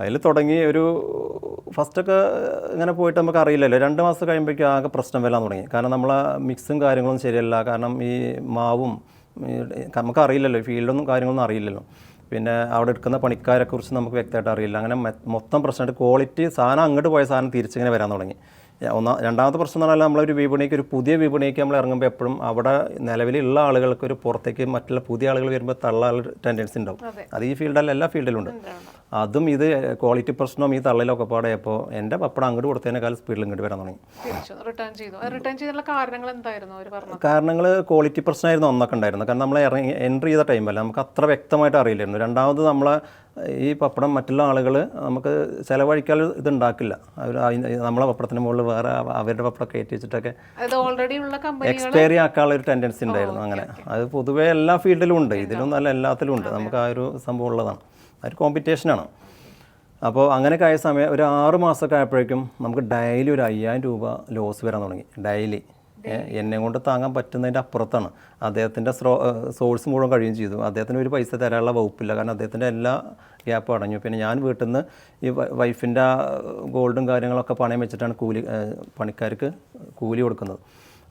അതിൽ തുടങ്ങി ഒരു ഫസ്റ്റൊക്കെ ഇങ്ങനെ പോയിട്ട് നമുക്ക് അറിയില്ലല്ലോ. രണ്ട് മാസം കഴിയുമ്പോഴേക്കും ആകെ പ്രശ്നം വരാൻ തുടങ്ങി. കാരണം നമ്മളെ മിക്സും കാര്യങ്ങളൊന്നും ശരിയല്ല. കാരണം ഈ മാവും നമുക്ക് അറിയില്ലല്ലോ. ഫീൽഡൊന്നും കാര്യങ്ങളൊന്നും അറിയില്ലല്ലോ. പിന്നെ അവിടെ എടുക്കുന്ന പണിക്കാരെ കുറിച്ച് നമുക്ക് വ്യക്തമായിട്ട് അറിയില്ല. അങ്ങനെ മൊത്തം പ്രശ്നമായിട്ട് ക്വാളിറ്റി സാധനം അങ്ങോട്ട് പോയ സാധനം തിരിച്ചിങ്ങനെ വരാൻ തുടങ്ങി. ഒന്നാ രണ്ടാമത്തെ പ്രശ്നം എന്ന് പറഞ്ഞാൽ നമ്മളൊരു വിപണിക്ക് ഒരു പുതിയ വിപണിക്ക് നമ്മൾ ഇറങ്ങുമ്പോൾ എപ്പോഴും അവിടെ നിലവിലുള്ള ആളുകൾക്ക് ഒരു പുറത്തേക്ക് മറ്റുള്ള പുതിയ ആളുകൾ വരുമ്പോൾ തള്ളാനുള്ള ടെൻഡൻസി ഉണ്ടാവും. അത്. ഈ ഫീൽഡല്ല എല്ലാ ഫീൽഡിലുണ്ട് അതും ഇത് ക്വാളിറ്റി പ്രശ്നവും ഈ തള്ളലൊക്കെ പാടെയപ്പോൾ എന്റെ പപ്പടം അങ്ങോട്ട് കൊടുത്തതിനേക്കാൾ സ്പീഡിൽ ഇങ്ങോട്ട് വരാൻ തുടങ്ങി. കാരണങ്ങൾ ക്വാളിറ്റി പ്രശ്നമായിരുന്നു ഒന്നൊക്കെ ഉണ്ടായിരുന്നു കാരണം നമ്മൾ ഇറങ്ങി എൻട്രി ചെയ്ത ടൈമല്ല നമുക്ക് അത്ര വ്യക്തമായിട്ട് അറിയില്ലായിരുന്നു. രണ്ടാമത് നമ്മളെ ഈ പപ്പടം മറ്റുള്ള ആളുകൾ നമുക്ക് ചിലവഴിക്കാൻ ഇത് ഉണ്ടാക്കില്ല അവർ നമ്മളെ പപ്പടത്തിന് മുകളിൽ വേറെ അവരുടെ പപ്പടം കയറ്റി വെച്ചിട്ടൊക്കെ ഉള്ള കമ്പനികൾ എക്സ്പയറി ആക്കാനുള്ള ഒരു ടെൻഡൻസി ഉണ്ടായിരുന്നു അങ്ങനെ. അത് പൊതുവേ എല്ലാ ഫീൽഡിലും ഉണ്ട്. ഇതിലും നല്ല എല്ലാത്തിലും ഉണ്ട്. നമുക്ക് ആ ഒരു സംഭവം ഉള്ളതാണ്. ആ ഒരു കോമ്പറ്റീഷനാണ് അപ്പോൾ അങ്ങനെയൊക്കെ ആയ സമയം ഒരു ആറ് മാസമൊക്കെ ആയപ്പോഴേക്കും നമുക്ക് ഡെയിലി ഒരു അയ്യായിരം രൂപ ലോസ് വരാൻ തുടങ്ങി. ഡെയിലി എന്നെ കൊണ്ട് താങ്ങാൻ പറ്റുന്നതിന്റെ അപ്പുറത്താണ്. അദ്ദേഹത്തിന്റെ സ്രോ സോഴ്സ് മുഴുവൻ കഴിയുകയും ചെയ്തു. അദ്ദേഹത്തിന് ഒരു പൈസ തരാനുള്ള വകുപ്പില്ല. കാരണം അദ്ദേഹത്തിന്റെ എല്ലാ ഗ്യാപ്പ് അടഞ്ഞു. പിന്നെ ഞാൻ വീട്ടിൽ നിന്ന് ഈ വൈഫിന്റെ ഗോൾഡും കാര്യങ്ങളൊക്കെ പണയം വെച്ചിട്ടാണ് കൂലി പണിക്കാർക്ക് കൂലി കൊടുക്കുന്നത്.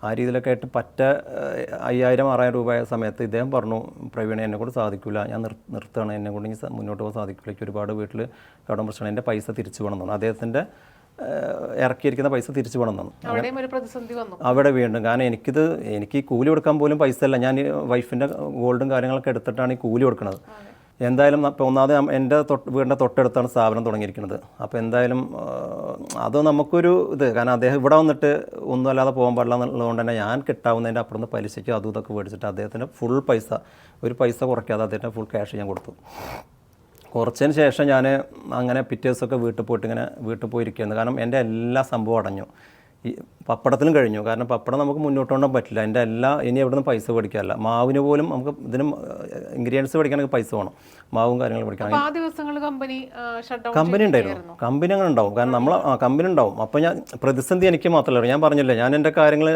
ആ രീതിയിലൊക്കെ ആയിട്ട് പറ്റ അയ്യായിരം ആറായിരം രൂപ ആയ സമയത്ത് ഇദ്ദേഹം പറഞ്ഞു പ്രവീണ എന്നെ കൊണ്ട് സാധിക്കില്ല ഞാൻ നിർ നിർത്തുകയാണ്. എന്നെ കൊണ്ട് മുന്നോട്ട് പോകാൻ സാധിക്കില്ല ഒരുപാട് വീട്ടിൽ കടം പ്രശ്നമാണ് എന്റെ പൈസ തിരിച്ചു വേണം എന്നാണ് അദ്ദേഹത്തിന്റെ ഇറക്കിയിരിക്കുന്ന പൈസ തിരിച്ചു വേണം എന്നാണ് അവിടെ വീണ്ടും. കാരണം എനിക്കിത് എനിക്ക് ഈ കൂലി കൊടുക്കാൻ പോലും പൈസ അല്ല ഞാൻ വൈഫിന്റെ ഗോൾഡും കാര്യങ്ങളൊക്കെ എടുത്തിട്ടാണ് ഈ കൂലി കൊടുക്കുന്നത്. എന്തായാലും ഇപ്പോൾ ഒന്നാമത് എന്റെ തൊട്ട് വീടിന്റെ തൊട്ടടുത്താണ് സ്ഥാപനം തുടങ്ങിയിരിക്കുന്നത്. അപ്പോൾ എന്തായാലും അത് നമുക്കൊരു ഇത്. കാരണം അദ്ദേഹം ഇവിടെ വന്നിട്ട് ഒന്നും അല്ലാതെ പോകാൻ പാടില്ല എന്നുള്ളതുകൊണ്ട് തന്നെ ഞാൻ കിട്ടാവുന്നതിന്റെ അപ്പുറത്ത് പലിശയ്ക്ക് അതും ഇതൊക്കെ മേടിച്ചിട്ട് അദ്ദേഹത്തിന് ഫുൾ പൈസ ഒരു പൈസ കുറയ്ക്കാതെ അദ്ദേഹത്തിന് ഫുൾ ക്യാഷ് ഞാൻ കൊടുത്തു. കുറച്ചതിന് ശേഷം ഞാൻ അങ്ങനെ പിറ്റേ ദിവസമൊക്കെ വീട്ടിൽ പോയിട്ട് ഇങ്ങനെ വീട്ടിൽ പോയിരിക്കുകയാണ് കാരണം എന്റെ എല്ലാ സംഭവം അടഞ്ഞു. ഈ പപ്പടത്തിലും കഴിഞ്ഞു. കാരണം പപ്പടം നമുക്ക് മുന്നോട്ട് കൊണ്ടുപോകാൻ പറ്റില്ല. എന്റെ എല്ലാ ഇനി എവിടെ നിന്ന് പൈസ പഠിക്കാറില്ല മാവിന് പോലും നമുക്ക് ഇതിന് ഇൻഗ്രീഡിയൻസ് പഠിക്കാനൊക്കെ പൈസ വേണം. മാവും കാര്യങ്ങളും പഠിക്കാൻ കമ്പനി ഉണ്ടായിരുന്നു. കമ്പനി അങ്ങനെ ഉണ്ടാവും. കാരണം നമ്മൾ ആ കമ്പനി ഉണ്ടാവും. അപ്പോൾ ഞാൻ പ്രതിസന്ധി എനിക്ക് മാത്രമല്ല. ഞാൻ പറഞ്ഞില്ലേ ഞാൻ എന്റെ കാര്യങ്ങൾ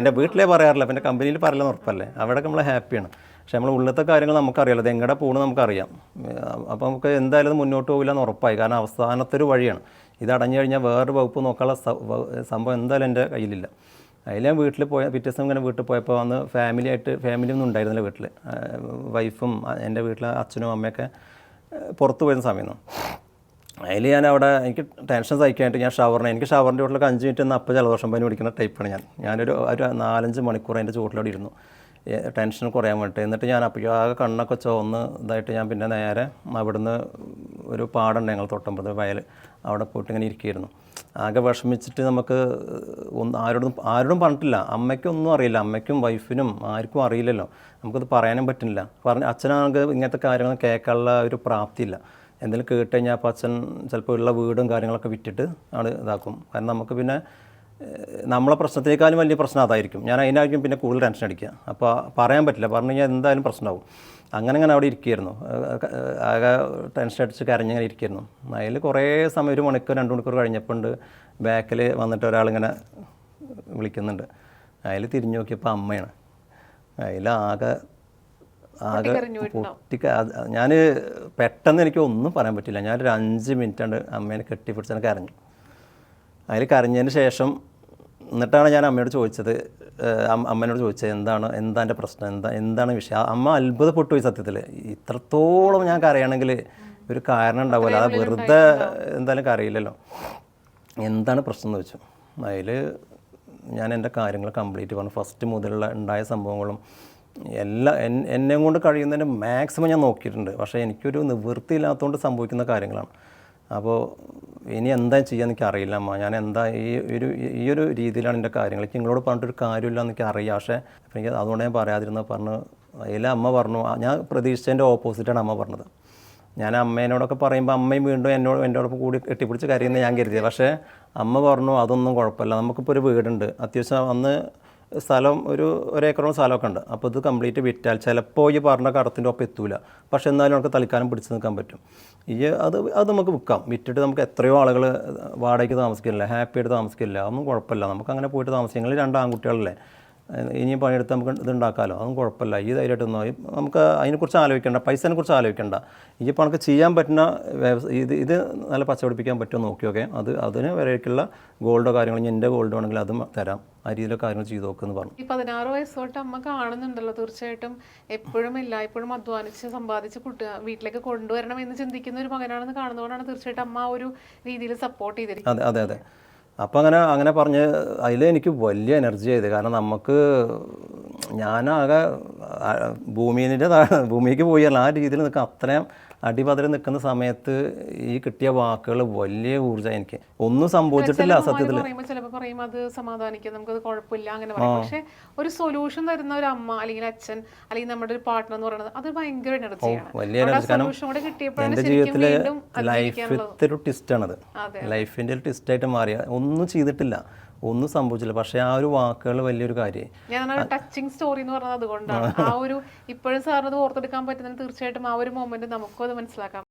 എന്റെ വീട്ടിലേ പറയാറില്ല. അപ്പം എന്റെ കമ്പനിയിൽ പറയില്ല ഉറപ്പല്ലേ? അവിടെയൊക്കെ നമ്മൾ ഹാപ്പിയാണ് പക്ഷെ നമ്മൾ ഉള്ളത്തെ കാര്യങ്ങൾ നമുക്കറിയാലോ. അത് എങ്ങടെ പോകണമെന്ന് നമുക്കറിയാം. അപ്പോൾ നമുക്ക് എന്തായാലും മുന്നോട്ട് പോകില്ല എന്ന് ഉറപ്പായി. കാരണം അവസാനത്തൊരു വഴിയാണ്. ഇത് അടഞ്ഞു കഴിഞ്ഞാൽ വേറൊരു വകുപ്പ് നോക്കാനുള്ള സംഭവം എന്തായാലും എന്റെ കയ്യിലില്ല. അതിൽ ഞാൻ വീട്ടിൽ പോയ പിറ്റേ ദിവസം ഇങ്ങനെ വീട്ടിൽ പോയപ്പോൾ അന്ന് ഫാമിലി ആയിട്ട് ഫാമിലി ഒന്നും ഉണ്ടായിരുന്നില്ല വീട്ടിൽ. വൈഫും എന്റെ വീട്ടിലെ അച്ഛനും അമ്മയൊക്കെ പുറത്തു പോയിരുന്ന സമയമാണ്. അതിൽ ഞാൻ അവിടെ എനിക്ക് ടെൻഷൻ സഹിക്കാനായിട്ട് ഞാൻ ഷവറിനെ എനിക്ക് ഷവറിന്റെ വീട്ടിലൊക്കെ അഞ്ച് മിനിറ്റ് നിന്ന് അപ്പം ജലദോഷം പനി പിടിക്കുന്ന ടൈപ്പാണ് ഞാൻ. ഞാനൊരു ഒരു നാലഞ്ച് മണിക്കൂർ അതിന്റെ ചുവട്ടിലവിടെ ഇരുന്നു. ടെൻഷൻ കുറയാൻ വേണ്ടിയിട്ട്. എന്നിട്ട് ഞാൻ അപ്പോൾ ആകെ കണ്ണൊക്കെ ചുവന്ന് ഇതായിട്ട് ഞാൻ പിന്നെ നേരെ അവിടുന്ന് ഒരു പാടുണ്ട് ഞങ്ങൾ തൊട്ടമ്പത് വയൽ. അവിടെ പോയിട്ട് ഇങ്ങനെ ഇരിക്കുകയായിരുന്നു. ആകെ വിഷമിച്ചിട്ട് നമുക്ക് ഒന്ന് ആരോടും ആരോടും പറഞ്ഞിട്ടില്ല. അമ്മയ്ക്കൊന്നും അറിയില്ല. അമ്മയ്ക്കും വൈഫിനും ആർക്കും അറിയില്ലല്ലോ. നമുക്കത് പറയാനും പറ്റുന്നില്ല. പറഞ്ഞ അച്ഛനാണെങ്കിൽ ഇങ്ങനത്തെ കാര്യങ്ങൾ കേൾക്കാനുള്ള ഒരു പ്രാപ്തിയില്ല. എന്തെങ്കിലും കേട്ട് കഴിഞ്ഞാൽ അപ്പോൾ അച്ഛൻ ചിലപ്പോൾ ഉള്ള വീടും കാര്യങ്ങളൊക്കെ വിറ്റിട്ട് ആണ് ഇതാക്കും. കാരണം നമുക്ക് പിന്നെ നമ്മളെ പ്രശ്നത്തേക്കാളും വലിയ പ്രശ്നം അതായിരിക്കും. ഞാൻ അതിനായിരിക്കും പിന്നെ കൂടുതൽ ടെൻഷൻ അടിക്കുക. അപ്പോൾ പറയാൻ പറ്റില്ല. പറഞ്ഞു കഴിഞ്ഞാൽ എന്തായാലും പ്രശ്നമാവും. അങ്ങനെ അങ്ങനെ അവിടെ ഇരിക്കുകയായിരുന്നു. ആകെ ടെൻഷൻ അടിച്ച് കരഞ്ഞിങ്ങനെ ഇരിക്കുകയായിരുന്നു. അതിൽ കുറേ സമയം ഒരു മണിക്കൂർ രണ്ട് മണിക്കൂർ കഴിഞ്ഞപ്പോൾ ഉണ്ട് ബാക്കിൽ വന്നിട്ട് ഒരാളിങ്ങനെ വിളിക്കുന്നുണ്ട്. അതിൽ തിരിഞ്ഞു നോക്കിയപ്പോൾ അമ്മയാണ്. അതിലാകെ ആകെ ആകെ പൊട്ടിക്ക ഞാൻ പെട്ടെന്ന് എനിക്ക് ഒന്നും പറയാൻ പറ്റില്ല. ഞാനൊരു അഞ്ച് മിനിറ്റ് കൊണ്ട് അമ്മേനെ കെട്ടിപ്പിടിച്ചാൽ കരഞ്ഞു. അതിൽ കരഞ്ഞതിന് ശേഷം എന്നിട്ടാണ് ഞാൻ അമ്മയോട് ചോദിച്ചത് അമ്മനോട് അമ്മ- ചോദിച്ചത് എന്താണ് എന്താ എന്റെ പ്രശ്നം എന്താ എന്താണ് വിഷയം? അമ്മ അത്ഭുതപ്പെട്ടു പോയി സത്യത്തിൽ. ഇത്രത്തോളം ഞാൻ കരയണമെങ്കിൽ ഒരു കാരണം ഉണ്ടാവില്ല. അത് വെറുതെ എന്തായാലും കരയില്ലല്ലോ. എന്താണ് പ്രശ്നം എന്ന് വെച്ചു. അതിൽ ഞാൻ എന്റെ കാര്യങ്ങൾ കംപ്ലീറ്റ് പറഞ്ഞു. ഫസ്റ്റ് മുതലുള്ള ഉണ്ടായ സംഭവങ്ങളും എല്ലാ എന്നെ കൊണ്ട് കഴിയുന്നതിന്റെ മാക്സിമം ഞാൻ നോക്കിയിട്ടുണ്ട്. പക്ഷേ എനിക്കൊരു നിവൃത്തിയില്ലാത്തതുകൊണ്ട് സംഭവിക്കുന്ന കാര്യങ്ങളാണ്. അപ്പോൾ ഇനി എന്താ ചെയ്യാന്ന് എനിക്ക് അറിയില്ല അമ്മ. ഞാൻ എന്താ ഈ ഒരു ഈ ഒരു രീതിയിലാണ് എന്റെ കാര്യങ്ങൾ. എനിക്ക് നിങ്ങളോട് പറഞ്ഞിട്ടൊരു കാര്യമില്ല എന്നൊക്കെ അറിയാം. പക്ഷേ എനിക്ക് അതുകൊണ്ട് ഞാൻ പറയാതിരുന്ന പറഞ്ഞു അതിൽ അമ്മ പറഞ്ഞു ഞാൻ പ്രതീക്ഷിച്ചതിന്റെ ഓപ്പോസിറ്റാണ് അമ്മ പറഞ്ഞത്. ഞാൻ അമ്മേനോടൊക്കെ പറയുമ്പോൾ അമ്മയും വീണ്ടും എന്നോട് എന്നോടൊപ്പം കൂടി കെട്ടിപ്പിടിച്ച് കരയുന്ന ഞാൻ കരുതിയത് പക്ഷേ അമ്മ പറഞ്ഞു അതൊന്നും കുഴപ്പമില്ല. നമുക്കിപ്പോൾ ഒരു വീടുണ്ട്. അത്യാവശ്യം അന്ന് സ്ഥലം ഒരു ഒരേക്കറോളം സ്ഥലമൊക്കെ ഉണ്ട്. അപ്പോൾ ഇത് കംപ്ലീറ്റ് വിറ്റാൽ ചിലപ്പോൾ ഈ പറഞ്ഞ കടത്തിന്റെ ഒപ്പം എത്തൂല. പക്ഷേ എന്നാലും നമുക്ക് തൽക്കാലം പിടിച്ച് നിൽക്കാൻ പറ്റും. ഈ അത് അത് നമുക്ക് വിൽക്കാം. വിറ്റിട്ട് നമുക്ക് എത്രയോ ആളുകൾ വാടകയ്ക്ക് താമസിക്കില്ല ഹാപ്പി ആയിട്ട് താമസിക്കില്ല അതൊന്നും കുഴപ്പമില്ല. നമുക്ക് അങ്ങനെ പോയിട്ട് താമസിക്കാം. നിങ്ങൾ രണ്ട് ആൺകുട്ടികളല്ലേ? ഏഹ് ഇനി പണിയെടുത്ത് നമുക്ക് ഇത് ഉണ്ടാക്കാമല്ലോ അതൊന്നും കുഴപ്പമില്ല. ഈ ധൈര്യമായിട്ട് നിന്നോ? ഈ നമുക്ക് അതിനെക്കുറിച്ച് ആലോചിക്കേണ്ട. പൈസേനെ കുറിച്ച് ആലോചിക്കേണ്ട. ഈ ഇപ്പോൾ നമുക്ക് ചെയ്യാൻ പറ്റുന്ന വ്യവസായ ഇത് ഇത് നല്ല പച്ചപിടിപ്പിക്കാൻ പറ്റുമോ നോക്കിയൊക്കെ അത് അതിന് വരേക്കുള്ള ഗോൾഡോ കാര്യങ്ങളോ ഇനി എന്റെ ഗോൾഡ് വേണമെങ്കിൽ അതും തരാം. ആ രീതിയിലൊക്കെ കാര്യങ്ങൾ ചെയ്തു നോക്കുമെന്ന് പറഞ്ഞു. ഈ പതിനാറ് വയസ്സ് തൊട്ട് അമ്മ കാണുന്നുണ്ടല്ലോ തീർച്ചയായിട്ടും. എപ്പോഴും എല്ലായ്പ്പോഴും അധ്വാനിച്ച് സമ്പാദിച്ച് കുട്ടി വീട്ടിലേക്ക് കൊണ്ടുവരണം എന്ന് ചിന്തിക്കുന്ന ഒരു മകനാണെന്ന് കാണുന്നതുകൊണ്ടാണ് തീർച്ചയായിട്ടും അമ്മ ആ ഒരു രീതിയിൽ സപ്പോർട്ട് ചെയ്തിരിക്കുന്നത്. അതെ അതെ അതെ. അപ്പോൾ അങ്ങനെ അങ്ങനെ പറഞ്ഞ് അതിൽ എനിക്ക് വലിയ എനർജി ആയത്. കാരണം നമുക്ക് ഞാനാകെ ഭൂമിന്റെ ഭൂമിക്ക് പോയല്ല ആ രീതിയിൽ നിൽക്കുക അത്രയും അടിപതറി നിൽക്കുന്ന സമയത്ത് ഈ കിട്ടിയ വാക്കുകൾ വലിയ ഊർജം എനിക്ക്. ഒന്നും സംഭവിച്ചിട്ടില്ല സത്യത്തിൽ ചിലപ്പോൾ പറയും അത് സമാധാനിക്കും നമുക്കത് കുഴപ്പമില്ല അങ്ങനെ പറയും. പക്ഷേ ഒരു സൊല്യൂഷൻ തരുന്ന ഒരു അമ്മ അല്ലെങ്കിൽ അച്ഛൻ അല്ലെങ്കിൽ നമ്മുടെ ഒരു പാർട്ട്ണർ എന്ന് പറയുന്നത് അത് ഭയങ്കര എനർജിയാണ് വലിയ എന്റെ ജീവിതത്തിലെ ലൈഫിൽ ഒരു ട്വിസ്റ്റാണത് അതെ. ലൈഫിന്റെ ഒരു ട്വിസ്റ്റായിട്ട് മാറിയ. ഒന്നും ചെയ്തിട്ടില്ല. ഒന്നും സംഭവിച്ചില്ല. പക്ഷേ ആ ഒരു വാക്കുകൾ വലിയൊരു കാര്യം ഞാൻ ടച്ചിങ് സ്റ്റോറി എന്ന് പറഞ്ഞത് അതുകൊണ്ടാണ്. ആ ഒരു ഇപ്പോഴും സാറിന് ഓർത്തെടുക്കാൻ പറ്റുന്ന തീർച്ചയായിട്ടും ആ ഒരു മൊമെന്റ് നമുക്കും അത് മനസ്സിലാക്കാം.